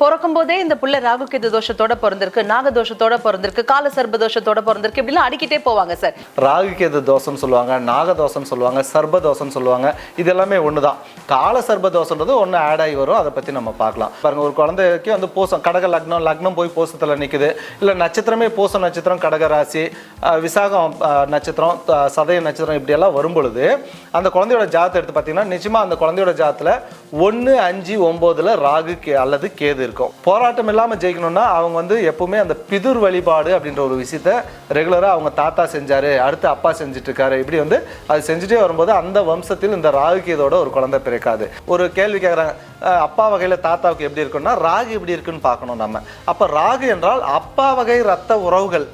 பிறக்கும் போதே இந்த புள்ள ராகு கேது தோஷத்தோட பிறந்திருக்கு நாக தோஷத்தோட பிறந்திருக்கு கால சர்ப தோஷத்தோட பிறந்திருக்கு இப்படிலாம் அடிக்கிட்டே போவாங்க சார். ராகு கேது தோஷம் சொல்லுவாங்க நாகதோஷம்னு சொல்லுவாங்க சர்ப தோஷம் சொல்லுவாங்க இது எல்லாமே ஒன்று தான் கால சர்ப தோஷன்றது ஒன்று ஆட் ஆகி வரும் அதை பற்றி நம்ம பார்க்கலாம். பாருங்க ஒரு குழந்தைக்கு வந்து பூசம் கடக லக்னம் லக்னம் போய் பூசத்தில் நிற்குது இல்லை நட்சத்திரமே பூசம் நட்சத்திரம் கடக ராசி விசாகம் நட்சத்திரம் சதய நட்சத்திரம் இப்படியெல்லாம் வரும் பொழுது அந்த குழந்தையோட ஜாதத்தை எடுத்து பார்த்தீங்கன்னா நிச்சயமாக அந்த குழந்தையோட ஜாதத்தில் ஒன்று அஞ்சு ஒம்போதில் ராகு கே அல்லது கேது இருக்கும். போராட்டம் இல்லாமல் ஜெயிக்கணும்னா அவங்க வந்து எப்பவுமே அந்த பிதுர் வழிபாடு அப்படின்ற ஒரு விஷயத்த ரெகுலராக அவங்க தாத்தா செஞ்சார் அடுத்து அப்பா செஞ்சுட்டு இருக்காரு இப்படி வந்து அது செஞ்சுட்டே வரும்போது அந்த வம்சத்தில் இந்த ராகு கேதோட ஒரு குழந்தை பிறக்காது. ஒரு கேள்வி கேட்குறாங்க அப்பா வகையில் தாத்தாவுக்கு எப்படி இருக்குன்னா ராகு எப்படி இருக்குன்னு பார்க்கணும் நம்ம. அப்போ ராகு என்றால் அப்பா வகை ரத்த உறவுகள்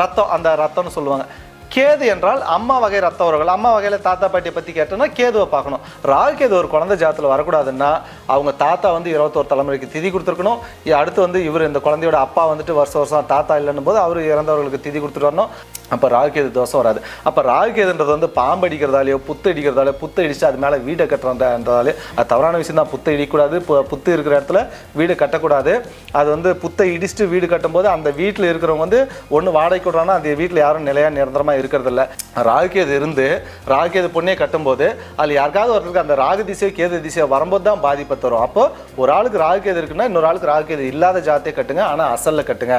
ரத்தம் அந்த ரத்தம்னு சொல்லுவாங்க. கேது என்றால் அம்மா வகை ரத்த உறவுகள் அம்மா வகையில் தாத்தா பாட்டியை பற்றி கேட்டோம்னா கேதுவை பார்க்கணும். ராகு கேது ஒரு குழந்தை ஜாத்தில் வரக்கூடாதுன்னா அவங்க தாத்தா வந்து இருபத்தோரு தலைமுறைக்கு திதி கொடுத்துருக்கணும். அடுத்து வந்து இவர் இந்த குழந்தையோட அப்பா வந்துட்டு வருஷம் வருஷம் தாத்தா இல்லைன்னும் போது அவர் இறந்தவர்களுக்கு திதி கொடுத்துட்டு வரணும். அப்போ ராகுகேது தோஷம் வராது. அப்போ ராகுகேதுன்றது வந்து பாம்பு அடிக்கிறதாலேயோ புத்து அடிக்கிறதாலே புத்து அது மேலே வீடை கட்டுறதாலே அது தவறான விஷயம் தான் புத்தை இடிக்கக்கூடாது புத்து இருக்கிற இடத்துல வீடு கட்டக்கூடாது. அது வந்து புத்தை இடிச்சுட்டு வீடு கட்டும்போது அந்த வீட்டில் இருக்கிறவங்க வந்து ஒன்று வாடகை விடுறாங்கன்னா அந்த வீட்டில் யாரும் நிலையாக நிரந்தரமாக இருக்கிறதில்ல. ராகுகேது இருந்து ராகுகேது பொண்ணே கட்டும்போது அதில் யாருக்காவது ஒருத்தருக்கு அந்த ராகு திசையோ கேது திசையோ வரும்போது தான் பாதிப்பை தரும். அப்போது ஒரு ஆளுக்கு ராகுகேது இருக்குன்னா இன்னொரு ஆளுக்கு ராகுகேது இல்லாத ஜாத்தியை கட்டுங்க. ஆனால் அசலில் கட்டுங்க.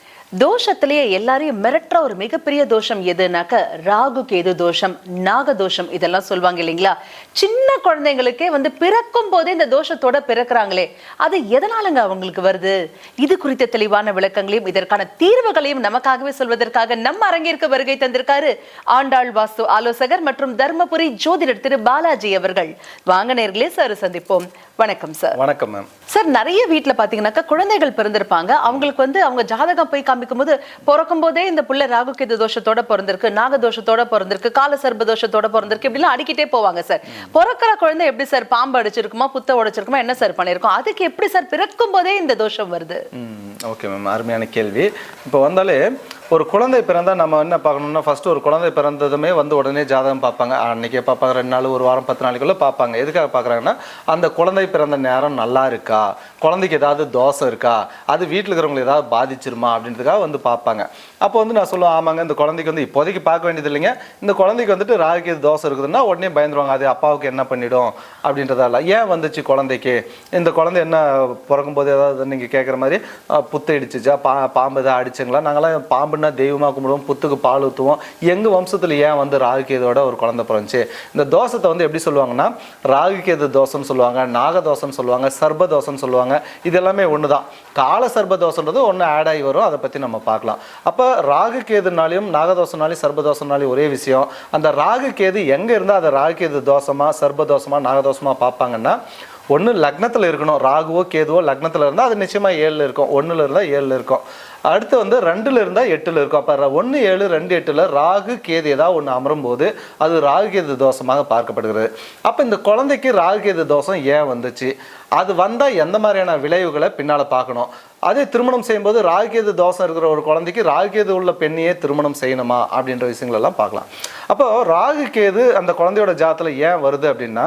தோஷத்திலேயே எல்லாரையும் மிரட்டுற ஒரு மிகப்பெரிய தோஷம் எதுனாக்க ராகு கேது தோஷம் நாக தோஷம் இதெல்லாம் சொல்லுவாங்க இல்லைங்களா? சின்ன குழந்தைங்களுக்கே வந்து பிறக்கும் போதே இந்த தோஷத்தோட பிறக்குறாங்களே அது எதனாலங்க அவங்களுக்கு வருது? இது குறித்த தெளிவான விளக்கங்களையும் இதற்கான தீர்வுகளையும் நமக்காகவே சொல்வதற்காக நம்ம அரங்கிற்கு வருகை தந்திருக்காரு ஆண்டாள் வாஸ்து ஆலோசகர் மற்றும் தர்மபுரி ஜோதிடர் திரு பாலாஜி அவர்கள். வாங்க நேர்களே சார் சந்திப்போம். வணக்கம் சார். வணக்கம் மேம் சார் நிறைய வீட்ல பாத்தீங்கன்னாக்கா குழந்தைகள் பிறந்திருப்பாங்க. அவங்களுக்கு வந்து அவங்க ஜாதகம் போய் ஆரம்பிக்கும் போது பிறக்கும் போதே இந்த புள்ள ராகுகேது தோஷத்தோட பிறந்திருக்கு நாக தோஷத்தோட பிறந்திருக்கு கால சர்ப தோஷத்தோட பிறந்திருக்கு இப்படிலாம் அடிக்கிட்டே போவாங்க சார். பிறக்கிற குழந்தை எப்படி சார்? பாம்பு அடிச்சிருக்குமா புத்த உடைச்சிருக்குமா என்ன சார் பண்ணிருக்கோம் அதுக்கு எப்படி சார் பிறக்கும் போதே இந்த தோஷம் வருது? Okay ma'am. அருமையான கேள்வி. இப்போ வந்தாலே ஒரு குழந்தை பிறந்தா நம்ம என்ன பார்க்கணும்னா ஃபர்ஸ்ட் ஒரு குழந்தை பிறந்ததுமே வந்து உடனே ஜாதகம் பார்ப்பாங்க. அன்னைக்கே பார்ப்பாங்க ரெண்டு நாள் ஒரு வாரம் பத்து நாளைக்குள்ளே பார்ப்பாங்க. எதுக்காக பார்க்குறாங்கன்னா அந்த குழந்தை பிறந்த நேரம் நல்லா இருக்கா? குழந்தைக்கு ஏதாவது தோசை இருக்கா? அது வீட்டில் இருக்கிறவங்களுக்கு ஏதாவது பாதிச்சிருமா? அப்படின்றதுக்காக வந்து பார்ப்பாங்க. அப்போ வந்து நான் சொல்லுவேன் ஆமாங்க இந்த குழந்தைக்கு வந்து இப்போதைக்கு பார்க்க வேண்டியது இல்லைங்க. இந்த குழந்தைக்கு வந்துட்டு ராகுக்கு தோசை இருக்குதுன்னா உடனே பயந்துருவாங்க அது அப்பாவுக்கு என்ன பண்ணிடும்? அப்படின்றதால ஏன் வந்துச்சு குழந்தைக்கு? இந்த குழந்தை என்ன பிறக்கும்போது ஏதாவது நீங்கள் கேட்குற மாதிரி அஹ், புத்து பா பாம்பு எதாவது அடிச்சுங்களா? நாங்களாம் பாம்புன்னா தெய்வமாக கும்பிடுவோம் புத்துக்கு பால் ஊற்றுவோம் எங்கள் வம்சத்தில் ஏன் வந்து ராகுகேதோட ஒரு குழந்தை பிறந்துச்சு? இந்த தோசத்தை வந்து எப்படி சொல்லுவாங்கன்னா ராகுகேது தோசைன்னு சொல்லுவாங்க நாகதோசம்னு சொல்லுவாங்க சர்ப சொல்லுவாங்க. சொல்கிறாங்க இது எல்லாமே ஒன்று தான் கால சர்பதோஷன்றது ஒன்று ஆட் ஆகி வரும். அதை பற்றி நம்ம பார்க்கலாம். அப்போ ராகு கேதுனாலையும் நாகதோஷனாலையும் சர்பதோஷனாலையும் ஒரே விஷயம். அந்த ராகு கேது எங்கே இருந்தால் அதை ராகு கேது தோஷமாக சர்பதோஷமாக நாகதோஷமாக பார்ப்பாங்கன்னா ஒன்று லக்னத்தில் இருக்கணும். ராகுவோ கேதுவோ லக்னத்தில் இருந்தால் அது நிச்சயமாக ஏழில் இருக்கும். ஒன்றில் இருந்தால் ஏழில் இருக்கும். அடுத்து வந்து ரெண்டில் இருந்தால் எட்டில் இருக்கும். அப்போ ஒன்று ஏழு ரெண்டு எட்டில் ராகு கேது ஏதாவது ஒன்று அமரும் போது அது ராகு கேது தோஷமாக பார்க்கப்படுகிறது. அப்போ இந்த குழந்தைக்கு ராகு கேது தோஷம் ஏன் வந்துச்சு? அது வந்தால் எந்த மாதிரியான விளைவுகளை பின்னால் பார்க்கணும்? அதே திருமணம் செய்யும்போது ராகுகேது தோஷம் இருக்கிற ஒரு குழந்தைக்கு ராகுகேது உள்ள பெண்ணையே திருமணம் செய்யணுமா? அப்படின்ற விஷயங்கள் எல்லாம் பார்க்கலாம். அப்போ ராகு கேது அந்த குழந்தையோட ஜாத்தில் ஏன் வருது அப்படின்னா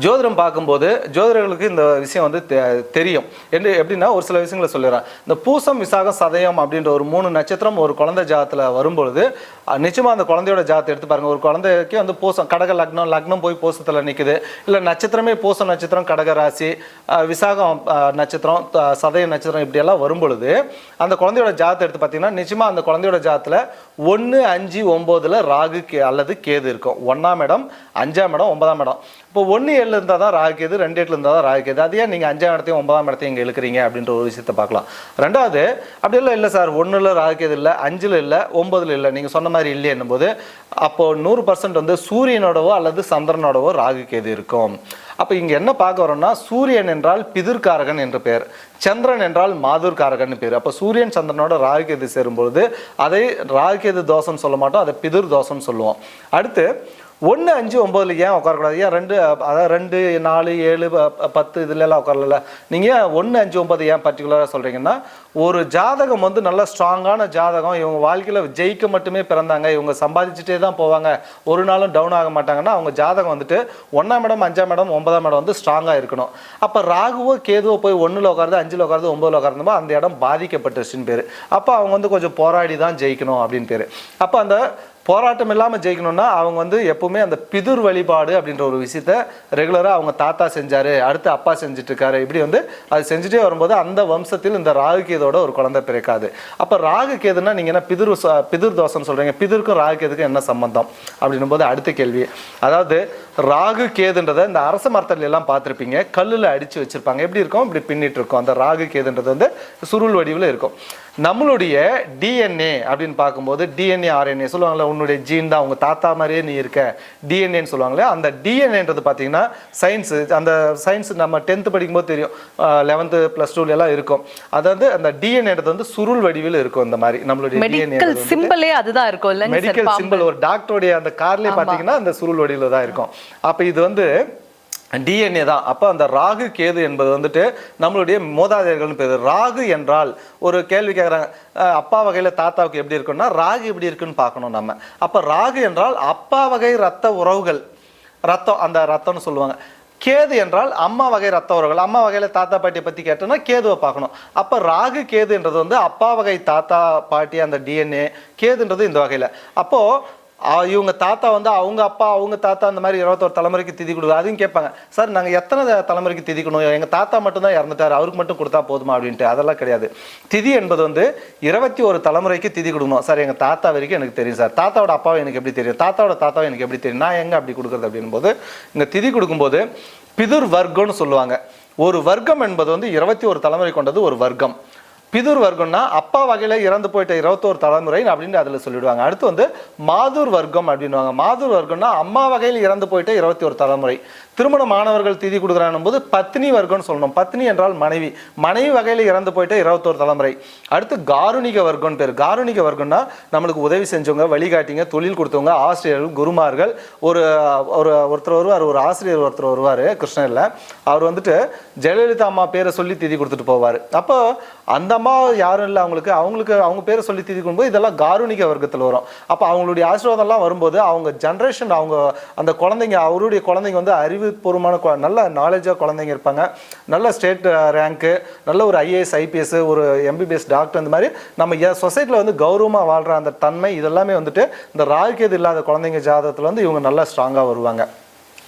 ஜோதிடம் பார்க்கும்போது ஜோதிடர்களுக்கு இந்த விஷயம் வந்து தெ- தெரியும். என்று எப்படின்னா ஒரு சில விஷயங்களை சொல்லிடுறேன். இந்த பூசம் விசாகம் சதயம் அப்படின்ற ஒரு மூணு நட்சத்திரம் ஒரு குழந்தை ஜாத்தில் வரும்பொழுது நிச்சயமாக அந்த குழந்தையோட ஜாத்தை எடுத்து பாருங்கள் ஒரு குழந்தைக்கு வந்து பூசம் கடக லக்னம் லக்னம் போய் பூசத்தில் நிற்குது இல்லை நட்சத்திரமே பூசம் நட்சத்திரம் கடக ராசி விசாகம் நட்சத்திரம் த- சதய நட்சத்திரம் இப்படியெல்லாம் வரும்பொழுது அந்த குழந்தையோட ஜாத்தை எடுத்து பார்த்தீங்கன்னா நிச்சயமாக அந்த குழந்தையோட ஜாத்தில் ஒன்று அஞ்சு ஒம்போதில் ராகு கே அல்லது கேது இருக்கும். ஒன்றாம் இடம் அஞ்சாம் இடம் ஒன்பதாம் இடம். இப்போ ஒன்று ஏழில் இருந்தால் தான் ராகு ரெண்டு எட்டில் இருந்தால் தான் ராகு அது ஏன் நீங்கள் அஞ்சாம் இடத்தையும் ஒன்பதாம் இடத்தையும் இங்கே இழுக்கிறீங்க அப்படின்ற ஒரு விஷயத்தை பார்க்கலாம். ரெண்டாவது அப்படி இல்லை இல்லை சார். ஒன்றில் ராகு இல்லை அஞ்சில் இல்லை ஒம்பதில் இல்லை. நீங்கள் சொன்ன மாதிரி இல்லையே என்னும்போது அப்போது நூறு பர்சன்ட் வந்து சூரியனோடவோ அல்லது சந்திரனோடவோ ராகு கேது இருக்கும். அப்போ இங்கே என்ன பார்க்க வரோம்னா சூரியன் என்றால் பிதிர்காரகன் என்று பெயர். சந்திரன் என்றால் மாதுர்காரகன் பேர். அப்போ சூரியன் சந்திரனோட ராகுகேது சேரும்பொழுது அதை ராகுகேது தோசைன்னு சொல்ல மாட்டோம் அதை பிதிர் தோசைன்னு சொல்லுவோம். அடுத்து ஒன்று அஞ்சு ஒம்பதுல ஏன் உட்காரக்கூடாது? ஏன் ரெண்டு அதாவது ரெண்டு நாலு ஏழு ப- பத்து இதுலலாம் உட்காரல நீங்கள் ஒன்று அஞ்சு ஒம்பது ஏன் பர்டிகுலராக சொல்கிறீங்கன்னா ஒரு ஜாதகம் வந்து நல்ல ஸ்ட்ராங்கான ஜாதகம். இவங்க வாழ்க்கையில் ஜெயிக்க மட்டுமே பிறந்தாங்க. இவங்க சம்பாதிச்சுட்டே தான் போவாங்க. ஒரு நாளும் டவுன் ஆக மாட்டாங்கன்னா அவங்க ஜாதகம் வந்துட்டு ஒன்றாம் இடம் அஞ்சாம் இடம் ஒன்பதாம் இடம் வந்து ஸ்ட்ராங்காக இருக்கணும். அப்போ ராகுவோ கேதுவோ போய் ஒன்றில் உட்காருது அஞ்சில் உட்காருது ஒம்பதில் உட்காருந்தோமோ அந்த இடம் பாதிக்கப்பட்டுருச்சுன்னு பேர். அப்போ அவங்க வந்து கொஞ்சம் போராடி தான் ஜெயிக்கணும் அப்படின்னு பேர். அப்போ அந்த போராட்டம் இல்லாமல் ஜெயிக்கணும்னா அவங்க வந்து எப்பவுமே அந்த பிதுர் வழிபாடு அப்படின்ற ஒரு விஷயத்த ரெகுலராக அவங்க தாத்தா செஞ்சார் அடுத்து அப்பா செஞ்சுட்டு இருக்காரு இப்படி வந்து அது செஞ்சுட்டே வரும்போது அந்த வம்சத்தில் இந்த ராகு கேதோட ஒரு குழந்தை பிறக்காது. அப்போ ராகு கேதுன்னா நீங்கள் என்ன பிதுர் ச- பிதுர் தோஷம்னு சொல்கிறீங்க பிதுருக்கும் ராகு கேதுக்கும் என்ன சம்பந்தம்? அப்படின்னும் போது அடுத்த கேள்வி. அதாவது ராகு கேதுன்றதை இந்த அரச மரத்தில் எல்லாம் பார்த்துருப்பீங்க. கல்லில் அடித்து வச்சுருப்பாங்க. எப்படி இருக்கும்? இப்படி பின்னிட்டு இருக்கும். அந்த ராகு கேதுன்றது வந்து சுருள் வடிவில் இருக்கும். நம்மளுடைய டிஎன்ஏ அப்படின்னு பார்க்கும்போது டிஎன்ஏ ஆர்என்ஏ சொல்லுவாங்கல்ல உன்னுடைய ஜீன் தான் உங்க தாத்தா மாதிரியே நீ இருக்க. டிஎன்ஏன்னு சொல்லுவாங்களே அந்த டிஎன்ஏன்றது பார்த்தீங்கன்னா சயின்ஸ் அந்த சயின்ஸ் நம்ம டென்த்து படிக்கும்போது தெரியும். லெவன்த்து ப்ளஸ் டூல எல்லாம் இருக்கும். அதாவது அந்த டிஎன்ஏன்றது வந்து சுருள் வடிவில் இருக்கும் இந்த மாதிரி. நம்மளுடைய டிஎன்ஏ சிம்பிளே அதுதான் இருக்கும் மெடிக்கல் சிம்பிள் ஒரு டாக்டருடைய அந்த கார்லயே பாத்தீங்கன்னா அந்த சுருள் வடிவில் தான் இருக்கும். அப்ப இது வந்து டிஎன்ஏ தான். அப்போ அந்த ராகு கேது என்பது வந்துட்டு நம்மளுடைய மோதாதையர்கள்னு பேர். ராகு என்றால் ஒரு கேள்வி கேட்குறாங்க அப்பா வகையில் தாத்தாவுக்கு எப்படி இருக்குன்னா ராகு எப்படி இருக்குன்னு பார்க்கணும் நம்ம. அப்போ ராகு என்றால் அப்பா வகை ரத்த உறவுகள். ரத்தம் அந்த ரத்தம்னு சொல்லுவாங்க. கேது என்றால் அம்மா வகை ரத்த உறவுகள். அம்மா வகையில் தாத்தா பாட்டியை பற்றி கேட்டோம்னா கேதுவை பார்க்கணும். அப்போ ராகு கேதுன்றது வந்து அப்பா வகை தாத்தா பாட்டி அந்த டிஎன்ஏ கேதுன்றது இந்த வகையில். அப்போது இவங்க தாத்தா வந்து அவங்க அப்பா அவங்க தாத்தா அந்த மாதிரி இருபத்தோரு தலைமுறைக்கு திதி கொடுக்குது. அதையும் கேட்பாங்க. சார் நாங்கள் எத்தனை தலைமுறைக்கு திதிக்கணும் எங்கள் தாத்தா மட்டும்தான் இறந்துட்டார். அவருக்கு மட்டும் கொடுத்தா போதுமா? அப்படின்ட்டு. அதெல்லாம் கிடையாது. திதி என்பது வந்து இருபத்தி ஒரு தலைமுறைக்கு திதி கொடுக்கணும். சார் எங்கள் தாத்தா வரைக்கும் எனக்கு தெரியும் சார். தாத்தாவோட அப்பாவை எனக்கு எப்படி தெரியும்? தாத்தாவோட தாத்தாவை எனக்கு எப்படி தெரியும்? நான் எங்கே அப்படி கொடுக்குறது? அப்படின்னும் போது இங்கே திதி கொடுக்கும்போது பிதுர் வர்க்கம்னு சொல்லுவாங்க. ஒரு வர்க்கம் என்பது வந்து இருபத்தி ஒரு தலைமுறை கொண்டது ஒரு வர்க்கம். பிதுர் வர்க்கம்னா அப்பா வகையில் இறந்து போயிட்ட இருபத்தோரு தலைமுறை அப்படின்னு அதில் சொல்லிடுவாங்க. அடுத்து வந்து மாதுர் வர்க்கம் அப்படின்னுவாங்க. மாதுர் வர்க்கம்னா அம்மா வகையில் இறந்து போயிட்ட இருபத்தி ஒரு தலைமுறை. திருமண மாணவர்கள் திதி கொடுக்குறாங்க போது பத்னி வர்க்கம்னு சொல்லணும். பத்னி என்றால் மனைவி. மனைவி வகையில் இறந்து போயிட்டு இருபத்தோரு தலைமுறை. அடுத்து காருணிக வர்க்கம்னு பேர். காருணிக வர்க்கம்னா நம்மளுக்கு உதவி செஞ்சவங்க வழிகாட்டிங்க தொழில் கொடுத்தவங்க ஆசிரியர்கள் குருமார்கள். ஒரு ஒரு ஒருத்தர் வருவார் ஒரு ஆசிரியர் ஒருத்தர் வருவார் கிருஷ்ணரில். அவர் வந்துட்டு ஜெயலலிதா அம்மா பேரை சொல்லி திதி கொடுத்துட்டு போவார். அப்போ அந்த அம்மா யாரும் இல்லை அவங்களுக்கு. அவங்களுக்கு அவங்க பேரை சொல்லி திதி கொடுக்கும்போது இதெல்லாம் காருணிக வர்க்கத்தில் வரும். அப்போ அவங்களுடைய ஆசீர்வாதம்லாம் வரும்போது அவங்க ஜென்ரேஷன் அவங்க அந்த குழந்தைங்க அவருடைய குழந்தைங்க வந்து அறிவு அறிவுபூர்வமான நல்ல நாலேஜாக குழந்தைங்க இருப்பாங்க. நல்ல ஸ்டேட் ரேங்க்கு நல்ல ஒரு ஐஏஎஸ் ஐபிஎஸ் ஒரு எம்பிபிஎஸ் டாக்டர் இந்த மாதிரி நம்ம சொசைட்டியில் வந்து கௌரவமாக வாழ்கிற அந்த தன்மை இதெல்லாமே வந்துட்டு இந்த ராகுகேது இல்லாத குழந்தைங்க ஜாதகத்தில் வந்து இவங்க நல்லா ஸ்ட்ராங்காக வருவாங்க.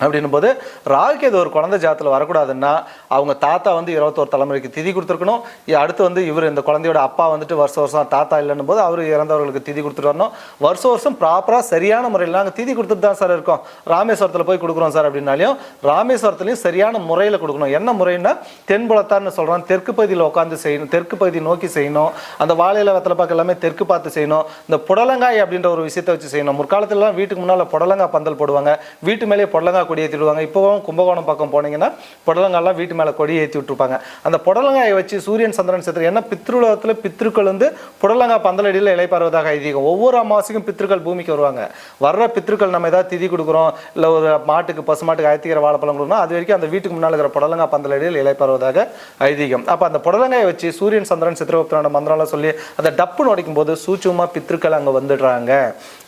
அப்படின்னும் போது ராகுகேது ஒரு குழந்தை ஜாதத்தில் வரக்கூடாதுன்னா அவங்க தாத்தா வந்து இருபத்தோரு தலைமுறைக்கு திதி கொடுத்துருக்கணும். அடுத்து வந்து இவர் இந்த குழந்தையோட அப்பா வந்துட்டு வருஷ வருஷம் தாத்தா இல்லைன்னும் போது அவர் இறந்தவர்களுக்கு திதி கொடுத்துட்டு வரணும். வருஷம் வருஷம் ப்ராப்பராக சரியான முறையில் நாங்கள் திதி கொடுத்துட்டு தான் சார் இருக்கோம். ராமேஸ்வரத்தில் போய் கொடுக்குறோம் சார் அப்படின்னாலையும் ராமேஸ்வரத்துலையும் சரியான முறையில் கொடுக்கணும். என்ன முறைன்னா தென்புலத்தான்னு சொல்கிறோம் தெற்கு பகுதியில் உட்காந்து செய்யணும். தெற்கு பகுதி நோக்கி செய்யணும். அந்த வாழையில வெத்தலை பார்க்க எல்லாமே தெற்கு பார்த்து செய்யணும். இந்த புடலங்காய் அப்படின்ற ஒரு விஷயத்தை வச்சு செய்யணும். முற்காலத்துலலாம் வீட்டுக்கு முன்னால் புடலங்காய் பந்தல் போடுவாங்க. வீட்டு மேலே புடலங்காய் கொடி ஏற்றிடுவாங்க இப்போவும் கும்பகோணம் பக்கம் போனீங்கன்னா புடலங்காய்லாம் வீட்டு மேலே கொடி ஏற்றி விட்டுருப்பாங்க. அந்த புடலங்காயை வச்சு சூரியன் சந்திரன் சேர்த்து ஏன்னா பித்ருலகத்தில் பித்ருக்கள் வந்து புடலங்காய் பந்தலடியில் இலைப்பாறுவதாக ஐதீகம். ஒவ்வொரு அமாவாசைக்கும் பித்ருக்கள் பூமிக்கு வருவாங்க. வர்ற பித்ருக்கள் நம்ம ஏதாவது திதி கொடுக்குறோம் இல்லை ஒரு மாட்டுக்கு பசு மாட்டுக்கு அயத்திக்கிற வாழைப்பழம் கொடுக்கணும் அது வரைக்கும் அந்த வீட்டுக்கு முன்னால் இருக்கிற புடலங்காய் பந்தலடியில் இலைப்பாறுவதாக ஐதீகம். அப்போ அந்த புடலங்காயை வச்சு சூரியன் சந்திரன் சித்திரகுப்தனோட மந்திரம்லாம் சொல்லி அந்த டப்புன்னு உடைக்கும் போது சூட்சமாக பித்ருக்கள் அங்கே வந்துடுறாங்க.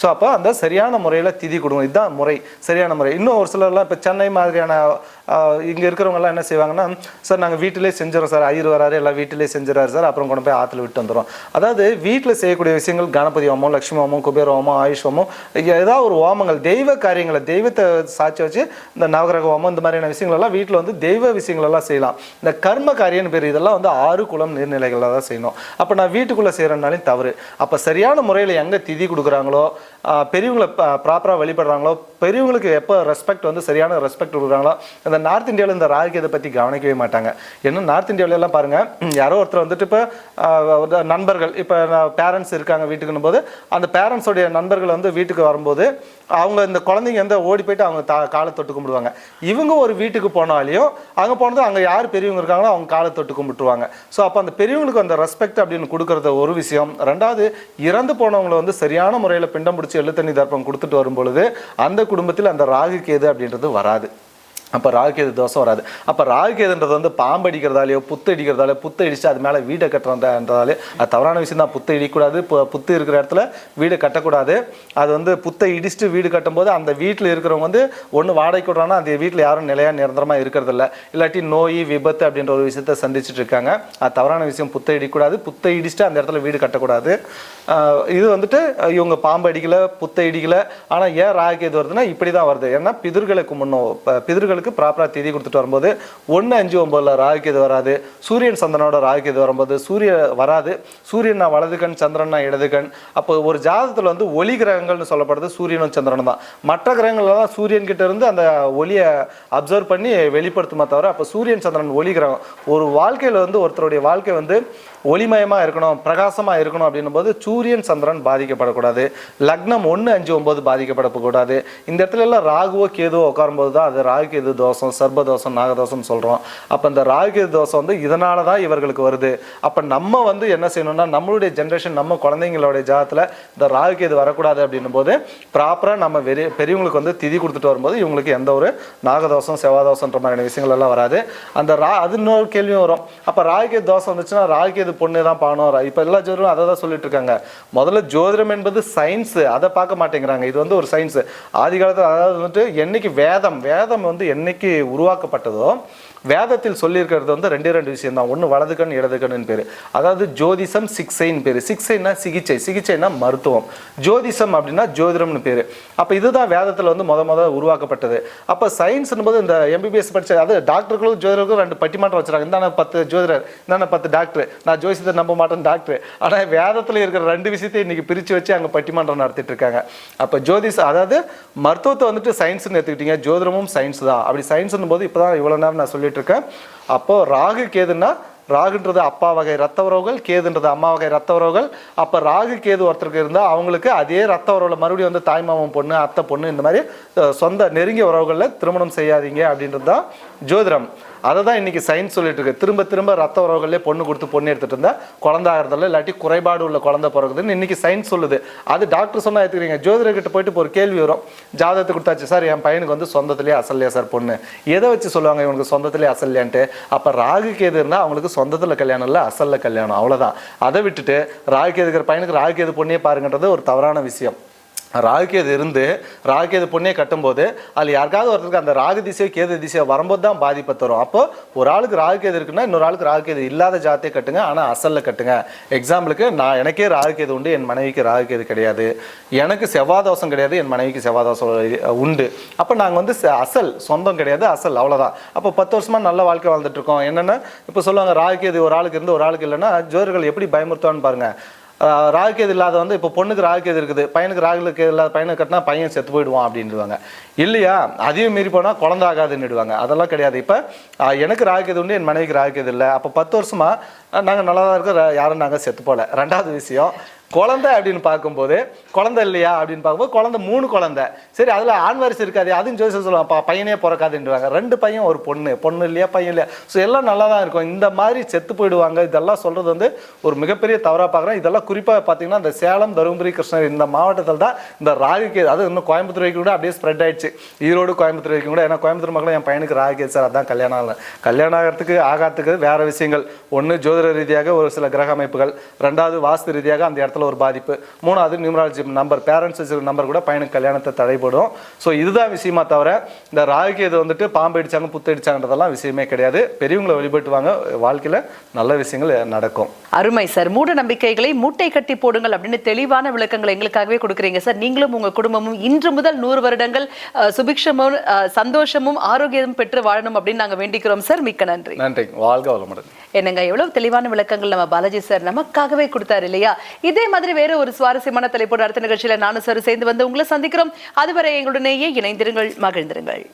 ஸோ அப்போ அந்த சரியான முறையில் திதி கொடுங்க இதுதான் முறை. சரியான முறை. இன்னும் ஒரு சிலர்லாம் இப்போ சென்னை மாதிரியான இங்கே இருக்கிறவங்கலாம் என்ன செய்வாங்கன்னா சார் நாங்கள் வீட்டிலே செஞ்சிடறோம் சார். ஐயர் வராரு எல்லாம் வீட்டிலே செஞ்சிடறாரு சார். அப்புறம் கொண்டு போய் ஆற்றுல விட்டு வந்துடும் அதாவது வீட்டில் செய்யக்கூடிய விஷயங்கள் கணபதி ஹோமம் லக்ஷ்மி ஹோமம் குபேர ஹோமம் ஆயுஷ் ஹோமம் ஏதாவது ஒரு ஹோமங்கள் தெய்வ காரியங்களை தெய்வத்தை சாட்சி வச்சு இந்த நவகிரக ஹோமம் இந்த மாதிரியான விஷயங்கள் எல்லாம் வீட்டில் வந்து தெய்வ விஷயங்களெல்லாம் செய்யலாம். இந்த கர்ம காரியம்னு பேர் இதெல்லாம் வந்து ஆறு குளம் நீர்நிலைகளில் தான் செய்யணும். அப்போ நான் வீட்டுக்குள்ளே செய்கிறனாலையும் தவறு. அப்போ சரியான முறையில் எங்கே திதி கொடுக்குறாங்களோ பெரியவங்களை ப்ராப்பராக வழிபடுறாங்களோ பெரியவங்களுக்கு எப்போ ரெஸ்பெக்ட் வந்து சரியான ரெஸ்பெக்ட் கொடுக்குறாங்களோ அந்த அந்த நார்த் இந்தியாவில் இந்த ராகு இதை பற்றி கவனிக்கவே மாட்டாங்க. ஏன்னா நார்த் இந்தியாவில எல்லாம் பாருங்கள் யாரோ ஒருத்தர் வந்துட்டு இப்போ நண்பர்கள் இப்போ பேரண்ட்ஸ் இருக்காங்க வீட்டுக்குன்னும் போது அந்த பேரண்ட்ஸோடைய நண்பர்கள் வந்து வீட்டுக்கு வரும்போது அவங்க இந்த குழந்தைங்க வந்து ஓடி போயிட்டு அவங்க தா காலை தொட்டு கும்பிடுவாங்க. இவங்க ஒரு வீட்டுக்கு போனாலையும் அங்கே போனது அங்கே யார் பெரியவங்க இருக்காங்களோ அவங்க காலை தொட்டு கும்பிட்டுருவாங்க. ஸோ அப்போ அந்த பெரியவங்களுக்கு அந்த ரெஸ்பெக்ட் அப்படின்னு கொடுக்குறது ஒரு விஷயம். ரெண்டாவது இறந்து போனவங்களை வந்து சரியான முறையில் பிண்டம் பிடிச்சி எள்ளு தண்ணி தர்ப்பம் கொடுத்துட்டு வரும் பொழுது அந்த குடும்பத்தில் அந்த ராகு கேது அப்படின்றது வராது. அப்போ ராகுகேது தோசை வராது. அப்போ ராகுகேதுன்றது வந்து பாம்பு அடிக்கிறதாலேயோ புத்து அடிக்கிறதாலையோ புத்து அடிச்சு அது மேலே வீடை கட்டுறதாலே அது தவறான விஷயம் தான் புத்து இடிக்கக்கூடாது புத்து இருக்கிற இடத்துல வீடு கட்டக்கூடாது. அது வந்து புத்தை இடிச்சுட்டு வீடு கட்டும்போது அந்த வீட்டில் இருக்கிறவங்க வந்து ஒன்று வாடகைக்கு விடுறாங்கன்னா அந்த வீட்டில் யாரும் நிலையாக நிரந்தரமாக இருக்கிறதில்ல. இல்லாட்டி நோய் விபத்து அப்படின்ற ஒரு விஷயத்த சந்திச்சுட்டு இருக்காங்க. அது தவறான விஷயம். புத்தை இடிக்கூடாது புத்தை இடிச்சுட்டு அந்த இடத்துல வீடு கட்டக்கூடாது. இது வந்துட்டு இவங்க பாம்பு அடிக்கலை புத்தை அடிக்கலை ஆனால் ஏன் ராகுகேது வருதுன்னா இப்படி தான் வருது. ஏன்னா பிதர்களுக்கு முன்னோ பிதிர்களுக்கு உங்களுக்கு ப்ராப்பராக திதி கொடுத்துட்டு வரும்போது ஒன்று அஞ்சு ஒம்பதுல இது வராது. சூரியன் சந்திரனோட இது வரும்போது சூரிய வராது. சூரியன் வலது கண் சந்திரனா இடது கண். அப்போ ஒரு ஜாதகத்தில் வந்து ஒளி கிரகங்கள்னு சொல்லப்படுறது சூரியனும் சந்திரனும் தான். மற்ற கிரகங்கள்லாம் சூரியன் கிட்ட இருந்து அந்த ஒளியை அப்சர்வ் பண்ணி வெளிப்படுத்துமா தவிர அப்போ சூரியன் சந்திரன் ஒளி கிரகம். ஒரு வாழ்க்கையில் வந்து ஒருத்தருடைய வாழ்க்கை வந்து ஒளிமயமாக இருக்கணும் பிரகாசமாக இருக்கணும் அப்படின்னும் போது சூரியன் சந்திரன் பாதிக்கப்படக்கூடாது. லக்னம் ஒன்று அஞ்சு ஒம்பது பாதிக்கப்படக்கூடாது. இந்த இடத்துல எல்லாம் ராகுவோ கேதுவோ உட்காரும்போது தான் அது ராகு கேது தோஷம் சர்ப தோஷம் நாகதோஷம் சொல்கிறோம் அப்போ இந்த ராகு கேது தோஷம் வந்து இதனால தான் இவர்களுக்கு வருது. அப்போ நம்ம வந்து என்ன செய்யணும்னா நம்மளுடைய ஜென்ரேஷன் நம்ம குழந்தைங்களுடைய ஜாதத்தில் இந்த ராகு கேது வரக்கூடாது அப்படின்னும் போது ப்ராப்பராக நம்ம பெரிய பெரியவங்களுக்கு வந்து திதி கொடுத்துட்டு வரும்போது இவங்களுக்கு எந்த ஒரு நாகதோஷம் செவ்வாதோஷன்ற மாதிரியான விஷயங்கள் எல்லாம் வராது. அந்த ரா அது இன்னொரு கேள்வியும் வரும். அப்போ ராகுகேது தோஷம் வந்துச்சுன்னா ராகுகேது பொண்ணு தான் பாணும் இப்போ எல்லா ஜோதிடரும் அதை தான் சொல்லிட்டு இருக்காங்க முதல்ல ஜோதிடம் என்பது சயின்ஸ் அதை பார்க்க மாட்டேங்கிறாங்க. இது வந்து ஒரு சயின்ஸ் ஆதி காலத்தில் அதாவது வந்துட்டு என்னைக்கு வேதம் வேதம் வந்து என்னைக்கு உருவாக்கப்பட்டதோ வேதத்தில் சொல்லியிருக்கிறது வந்து ரெண்டே ரெண்டு விஷயம் தான் ஒன்று வலது கண் இடது கண்ணுன்னு பேர். அதாவது ஜோதிஷம் சிக்ஸைன்னு பேர். சிக்ஸைன்னா சிகிச்சை சிகிச்சைனா மருத்துவம். ஜோதிஷம் அப்படின்னா ஜோதிடம்னு பேர். அப்போ இதுதான் வேதத்தில் வந்து முத முத உருவாக்கப்பட்டது. அப்போ சயின்ஸ்னு போது இந்த எம்பிபிஎஸ் படிச்ச அது டாக்டர்களுக்கும் ஜோதிடர்களும் ரெண்டு பட்டிமாற்றம் வச்சுறாங்க இந்தான பத்து ஜோதிடர் இந்தான பத்து டாக்டர். நான் ஜோதிஷத்தை நம்ப மாட்டேன் டாக்டர். ஆனால் வேதத்தில் இருக்கிற ரெண்டு விஷயத்தையும் இன்றைக்கி பிரித்து வச்சு அங்கே பட்டிமன்றம் நடத்திட்டு இருக்காங்க. அப்போ ஜோதிஷம் அதாவது மருத்துவத்தை வந்துட்டு சயின்ஸ்னு எடுத்துக்கிட்டீங்க. ஜோதிடமும் சயின்ஸ் தான். அப்படி சயின்ஸ்னும் போது இப்போ தான் இவ்வளோ நேரம் நான் சொல்லி சொல்லிட்டு இருக்கேன் அப்போ ராகு கேதுன்னா ராகுன்றது அப்பா வகை ரத்த உறவுகள் கேதுன்றது அம்மா வகை ரத்த உறவுகள். அப்போ ராகு கேது ஒருத்தருக்கு இருந்தால் அவங்களுக்கு அதே ரத்த உறவுல மறுபடியும் வந்து தாய்மாமன் பொண்ணு அத்தை பொண்ணு இந்த மாதிரி சொந்த நெருங்கிய உறவுகளில் திருமணம் செய்யாதீங்க அப்படின்றது தான் ஜோதிடம். அதை தான் இன்றைக்கி சயின்ஸ் சொல்லிட்டு இருக்கு. திரும்ப திரும்ப ரத்த உறவுகளே பொண்ணு கொடுத்து பொண்ணு எடுத்துகிட்டு இருந்தால் குழந்த ஆகிறதில்ல இல்லாட்டி குறைபாடு உள்ள குழந்தை பிறகுதுன்னு இன்றைக்கி சயின்ஸ் சொல்லுது. அது டாக்டர் சொன்னால் எடுத்துக்கிறீங்க. ஜோதிடர்கிட்ட போயிட்டு இப்போ ஒரு கேள்வி வரும். ஜாதகத்தை கொடுத்தாச்சு. சார் என் பையனுக்கு வந்து சொந்தத்துலேயே அசல்லையா சார் பொண்ணு. எதை வச்சு சொல்லுவாங்க? இவனுக்கு சொந்தத்திலே அசல்லையான்ட்டு அப்போ ராகு கேது இருந்தால் அவங்களுக்கு சொந்தத்தில் கல்யாணம் இல்லை அசல்ல கல்யாணம். அவ்வளோதான் அதை விட்டுட்டு ராகு கேது பையனுக்கு ராகு கேது பொண்ணே பாருங்கன்றது ஒரு தவறான விஷயம். ராகுகேது இருந்து ராகுகேது பொண்ணே கட்டும்போது அதில் யாருக்காவது ஒருத்தருக்கு அந்த ராகு திசையோ கேது திசையோ வரும்போது தான் பாதிப்பை தரும். அப்போ ஒரு ஆளுக்கு ராகுகேது இருக்குன்னா இன்னொரு ஆளுக்கு ராகுகேது இல்லாத ஜாத்தியை கட்டுங்க. ஆனால் அசலில் கட்டுங்க. எக்ஸாம்பிளுக்கு நான் எனக்கே ராகுகேது உண்டு என் மனைவிக்கு ராகுகேது கிடையாது. எனக்கு செவ்வாதோஷம் கிடையாது என் மனைவிக்கு செவ்வாதோஷம் உண்டு. அப்போ நாங்கள் வந்து ச- அசல் சொந்தம் கிடையாது அசல் அவ்வளோதான் அப்போ பத்து வருஷமாக நல்ல வாழ்க்கை வாழ்ந்துட்டு இருக்கோம். இப்போ சொல்லுவாங்க ராகுகேது ஒரு ஆளுக்கு இருந்து ஒரு ஆளுக்கு இல்லைன்னா ஜோதிடர்கள் எப்படி பயமுறுத்துவான்னு பாருங்கள் ராகுகேது இல்லாத வந்து இப்போ பொண்ணுக்கு ராகுகேது இருக்குது பையனுக்கு ராகுலுக்கு இல்லாத பையனுக்கு கட்டினா பையன் செத்து போயிடுவான் அப்படின்டுவாங்க இல்லையா? அதையும் மீறி போனால் குழந்தை ஆகாதுன்னுடுவாங்க அதெல்லாம் கிடையாது. இப்போ எனக்கு ராகுகேது உண்டு என் மனைவிக்கு ராகுகேது இல்லை. அப்போ பத்து வருஷமாக நாங்கள் நல்லா தான் இருக்கோம். யாரும் நாங்கள் செத்து போகல ரெண்டாவது விஷயம் குழந்தை அப்படின்னு பார்க்கும்போது குழந்தை இல்லையா அப்படின்னு பார்க்கும்போது குழந்தை மூணு குழந்தை. சரி அதில் ஆண் வரிசை இருக்காது. அதுவும் ஜோசியம் சொல்லுவாங்க பையனே பிறக்காதுன்றாங்க ரெண்டு பையன் ஒரு பொண்ணு பொண்ணு இல்லையா பையன் இல்லையா. ஸோ எல்லாம் நல்லா தான் இருக்கும். இந்த மாதிரி செத்து போயிடுவாங்க. இதெல்லாம் சொல்கிறது வந்து ஒரு மிகப்பெரிய தவறாக பார்க்குறேன். இதெல்லாம் குறிப்பாக பார்த்தீங்கன்னா இந்த சேலம் தருமபுரி கிருஷ்ணகிரி இந்த மாவட்டத்தில் தான் இந்த ராகுக்கு அது இன்னும் கோயம்புத்தூர் வரைக்கும் கூட அப்படியே ஸ்ப்ரெட் ஆயிடுச்சு. ஈரோடு கோயம்புத்தூர் வரைக்கும் கூட. ஏன்னா கோயம்புத்தூர் மக்கள் என் பையனுக்கு ராகி சார் அதான் கல்யாணம் ஆகல கல்யாணம் ஆகிறதுக்கு ஆகாத்துக்கு வேறு விஷயங்கள். ஒன்று ஜோதிட ரீதியாக ஒரு சில கிரக அமைப்புகள். ரெண்டாவது வாஸ்து ரீதியாக அந்த இடத்துல ஒரு பாதிப்பு. மூணாவது நியூமராலஜி நம்பர் பேரண்ட்ஸ் வச்சுருக்க நம்பர் கூட பையனுக்கு கல்யாணத்தை தடைபடும். ஸோ இதுதான் விஷயமா தவிர இந்த ராகுகேது வந்துட்டு பாம்பு அடிச்சாங்க புத்து அடிச்சாங்கன்றதெல்லாம் விஷயமே கிடையாது. பெரியவங்களை வெளிப்பட்டுவாங்க வாழ்க்கையில் நல்ல விஷயங்கள் நடக்கும். அருமை சார். மூட நம்பிக்கைகளை மூட்டை கட்டி போடுங்கள் அப்படின்னு தெளிவான விளக்கங்களை எங்களுக்காகவே கொடுக்குறீங்க சார். நீங்களும் உங்கள் குடும்பமும் இன்று முதல் நூறு வருடங்கள் சுபிக்ஷமும் சந்தோஷமும் ஆரோக்கியமும் பெற்று வாழணும் அப்படின்னு நாங்க வேண்டிக்கிறோம் சார். மிக்க நன்றி. நன்றி வாழ்க வளமுடன். என்னங்க எவ்வளவு தெளிவான விளக்கங்கள் நம்ம பாலாஜி சார் நமக்காகவே கொடுத்தாரு இல்லையா? இதே மாதிரி வேற ஒரு சுவாரஸ்யமான தலைப்போடு அடுத்த நிகழ்ச்சியில நானும் சார் சேர்ந்து வந்து உங்களை சந்திக்கிறோம். அதுவரை எங்களுடனேயே இணைந்திருங்கள் மகிழ்ந்திருங்கள்.